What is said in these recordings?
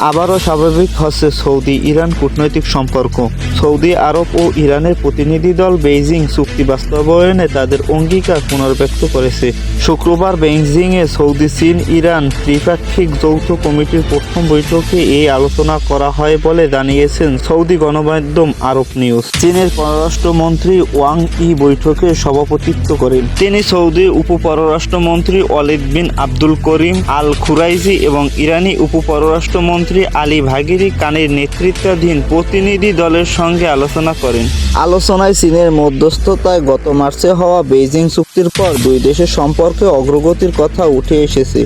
আবারও স্বাভাবিক হচ্ছে সৌদি, ইরান কূটনৈতিক সম্পর্ক। সৌদি, আরব ও ইরানের প্রতিনিধি দল বেইজিং চুক্তি বাস্তবায়নে তাদের অঙ্গীকার পুনর্ব্যক্ত করেছে। শুক্রবার বেইজিংয়ে সৌদি, চীন, ইরান ত্রিপাক্ষিক যৌথ কমিটির প্রথম বৈঠকে এই আলোচনা করা হয় বলে জানিয়েছেন সৌদি গণমাধ্যম আরব নিউজ। চীনের পররাষ্ট্রমন্ত্রী ওয়াং ই বৈঠকে সভাপতিত্ব করেন। তিনি Saudi উপপররাষ্ট্রমন্ত্রী Walid bin Abdul Karim Al Khuraiji এবং ইরানি উপপররাষ্ট্রমন্ত্রী আলী ভাগিরি কানের নেতৃত্বাধীন প্রতিনিধি দলের সঙ্গে আলোচনা করেন। আলোচনায় চীনের মধ্যস্থতায় গত মার্চে হওয়া বেইজিং চুক্তির পর দুই দেশের সম্পর্কে অগ্রগতির কথা উঠে এসেছে।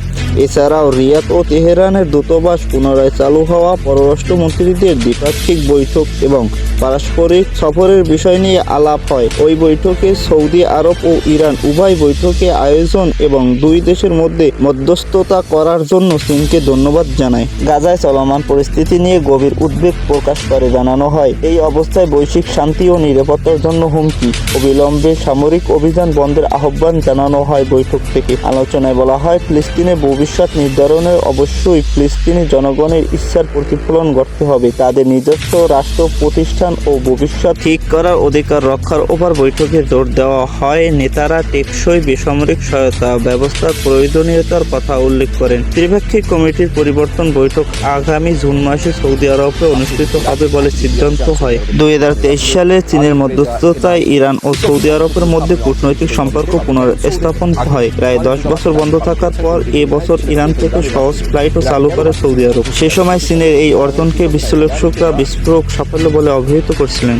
এছাড়াও রিয়াদ ও তেহরানের দূতাবাস পুনরায় চালু হওয়া পররাষ্ট্রমন্ত্রীদের দ্বিপাক্ষিক বৈঠক এবং পারস্পরিক সফরের বিষয় নিয়ে আলাপ হয়। ওই বৈঠকে সৌদি আরব ও ইরান উভয় বৈঠকে আয়োজন এবং দুই দেশের মধ্যে মধ্যস্থতা করার জন্য চীনকে ধন্যবাদ জানায়। গাজায় চলমান পরিস্থিতি নিয়ে গভীর উদ্বেগ প্রকাশ করে জানানো হয়। এই অবস্থায় বৈশ্বিক শান্তি ও নিরাপত্তার জন্য হুমকি, অবিলম্বে সামরিক অভিযান বন্ধের আহ্বান জানানো হয় বৈঠক থেকে। আলোচনায় বলা হয় ফিলিস্তিনের ভবিষ্যৎ নির্ধারণে অবশ্যই ফিলিস্তিনি জনগণের ইচ্ছার প্রতিফলন ঘটতে হবে। তাদের নিজস্ব রাষ্ট্র, প্রতিষ্ঠান ও ভবিষ্যৎ ঠিক করার অধিকার রক্ষার ওপর বৈঠকে জোর দেওয়া হয়। নেতারা টেকসই বেসামরিক সহায়তা ব্যবস্থার প্রয়োজনীয়তার কথা উল্লেখ করেন। ত্রিপাক্ষিক কমিটির পরিবর্তন বৈঠক আগামী জুন মাসে সৌদি আরবে অনুষ্ঠিত হবে বলে সিদ্ধান্ত হয়। দুই হাজার তেইশ সালে চীনের মধ্যস্থতায় ইরান ও সৌদি আরবের মধ্যে কূটনৈতিক সম্পর্ক পুনর্স্থাপন হয়। প্রায় দশ বছর বন্ধ থাকার পর এ বছর ইরান থেকে সহজ ফ্লাইটও চালু করে সৌদি আরব। সে সময় চীনের এই অর্থনকে বিশ্লেষকরা বিস্ফোরক সাফল্য বলে অভিহিত করছিলেন।